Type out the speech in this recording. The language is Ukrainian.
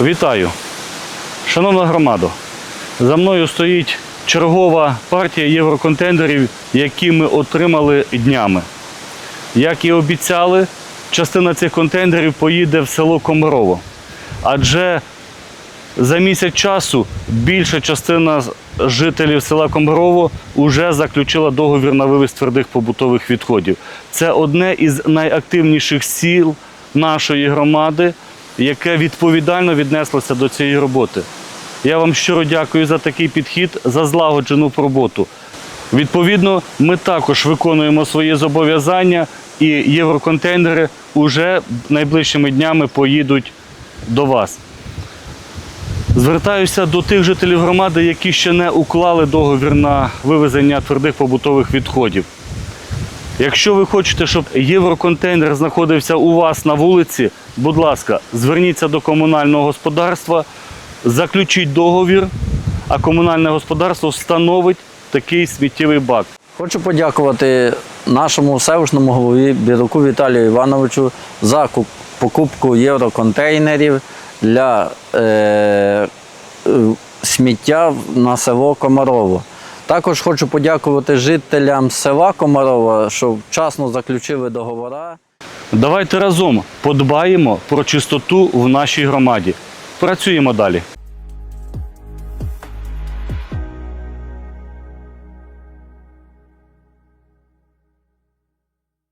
Вітаю! Шановна громадо, за мною стоїть чергова партія євроконтейнерів, які ми отримали днями. Як і обіцяли, частина цих контейнерів поїде в село Комарово. Адже за місяць часу більша частина жителів села Комарово вже заключила договір на вивіз твердих побутових відходів. Це одне із найактивніших сіл нашої громади, яке відповідально віднеслося до цієї роботи. Я вам щиро дякую за такий підхід, за злагоджену роботу. Відповідно, ми також виконуємо свої зобов'язання, і євроконтейнери вже найближчими днями поїдуть до вас. Звертаюся до тих жителів громади, які ще не уклали договір на вивезення твердих побутових відходів. Якщо ви хочете, щоб євроконтейнер знаходився у вас на вулиці, будь ласка, зверніться до комунального господарства, заключіть договір, а комунальне господарство встановить такий сміттєвий бак. Хочу подякувати нашому селищному голові Біруку Віталію Івановичу за покупку євроконтейнерів для е, е, сміття на село Комарово. Також хочу подякувати жителям села Комарова, що вчасно заключили договори. Давайте разом подбаємо про чистоту в нашій громаді. Працюємо далі.